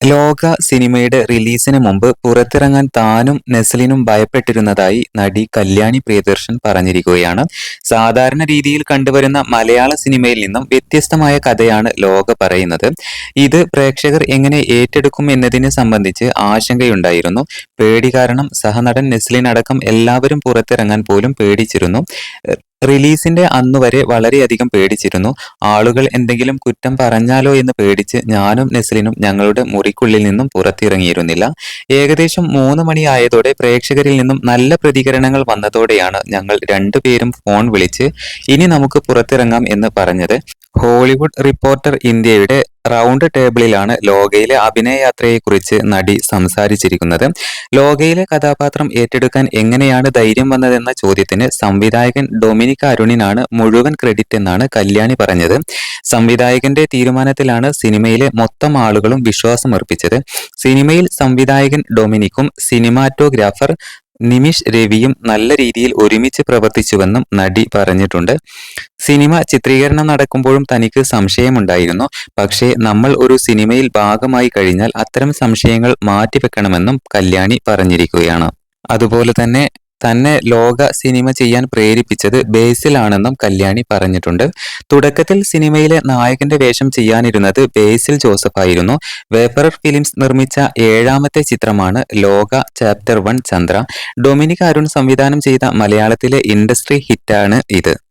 ലോക സിനിമയുടെ റിലീസിന് മുമ്പ് പുറത്തിറങ്ങാൻ താനും നെസ്ലിനും ഭയപ്പെട്ടിരുന്നതായി നടി കല്യാണി പ്രിയദർശൻ പറഞ്ഞിരിക്കുകയാണ്. സാധാരണ രീതിയിൽ കണ്ടുവരുന്ന മലയാള സിനിമയിൽ നിന്നും വ്യത്യസ്തമായ കഥയാണ് ലോക പറയുന്നത്. ഇത് പ്രേക്ഷകർ എങ്ങനെ ഏറ്റെടുക്കും എന്നതിനെ സംബന്ധിച്ച് ആശങ്കയുണ്ടായിരുന്നു. പേടി കാരണം സഹനടൻ നെസ്ലിൻ അടക്കം എല്ലാവരും പുറത്തിറങ്ങാൻ പോലും പേടിച്ചിരുന്നു. റിലീസിന്റെ അന്നുവരെ വളരെയധികം പേടിച്ചിരുന്നു. ആളുകൾ എന്തെങ്കിലും കുറ്റം പറഞ്ഞാലോ എന്ന് പേടിച്ച് ഞാനും നെസ്ലിനും ഞങ്ങളുടെ മുറിക്കുള്ളിൽ നിന്നും പുറത്തിറങ്ങിയിരുന്നില്ല. ഏകദേശം മൂന്ന് മണിയായതോടെ പ്രേക്ഷകരിൽ നിന്നും നല്ല പ്രതികരണങ്ങൾ വന്നതോടെയാണ് ഞങ്ങൾ രണ്ടുപേരും ഫോൺ വിളിച്ച് ഇനി നമുക്ക് പുറത്തിറങ്ങാം എന്ന് പറഞ്ഞത്. ഹോളിവുഡ് റിപ്പോർട്ടർ ഇന്ത്യയുടെ റൗണ്ട് ടേബിളിലാണ് ലോകയിലെ അഭിനയയാത്രയെക്കുറിച്ച് നടി സംസാരിച്ചിരിക്കുന്നത്. ലോകയിലെ കഥാപാത്രം ഏറ്റെടുക്കാൻ എങ്ങനെയാണ് ധൈര്യം വന്നതെന്ന ചോദ്യത്തിന് സംവിധായകൻ ഡൊമിനിക് അരുണിനാണ് മുഴുവൻ ക്രെഡിറ്റ് എന്നാണ് കല്യാണി പറഞ്ഞത്. സംവിധായകന്റെ തീരുമാനത്തിലാണ് സിനിമയിലെ മൊത്തം ആളുകളും വിശ്വാസമർപ്പിച്ചത്. സിനിമയിൽ സംവിധായകൻ ഡൊമിനിക്കും സിനിമാറ്റോഗ്രാഫർ നിമിഷ് രവിയും നല്ല രീതിയിൽ ഒരുമിച്ച് പ്രവർത്തിച്ചുവെന്നും നടി പറഞ്ഞിട്ടുണ്ട്. സിനിമ ചിത്രീകരണം നടക്കുമ്പോഴും തനിക്ക് സംശയമുണ്ടായിരുന്നു. പക്ഷേ നമ്മൾ ഒരു സിനിമയിൽ ഭാഗമായി കഴിഞ്ഞാൽ അത്തരം സംശയങ്ങൾ മാറ്റിവെക്കണമെന്നും കല്യാണി പറഞ്ഞിരിക്കുകയാണ്. അതുപോലെ തന്നെ തന്നെ ലോക സിനിമ ചെയ്യാൻ പ്രേരിപ്പിച്ചത് ബേസിലാണെന്നും കല്യാണി പറഞ്ഞിട്ടുണ്ട്. തുടക്കത്തിൽ സിനിമയിലെ നായകന്റെ വേഷം ചെയ്യാനിരുന്നത് ബേസിൽ ജോസഫ് ആയിരുന്നു. വേഫറർ ഫിലിംസ് നിർമ്മിച്ച ഏഴാമത്തെ ചിത്രമാണ് ലോക ചാപ്റ്റർ വൺ ചന്ദ്ര. ഡൊമിനിക് അരുൺ സംവിധാനം ചെയ്ത മലയാളത്തിലെ ഇൻഡസ്ട്രി ഹിറ്റാണ് ഇത്.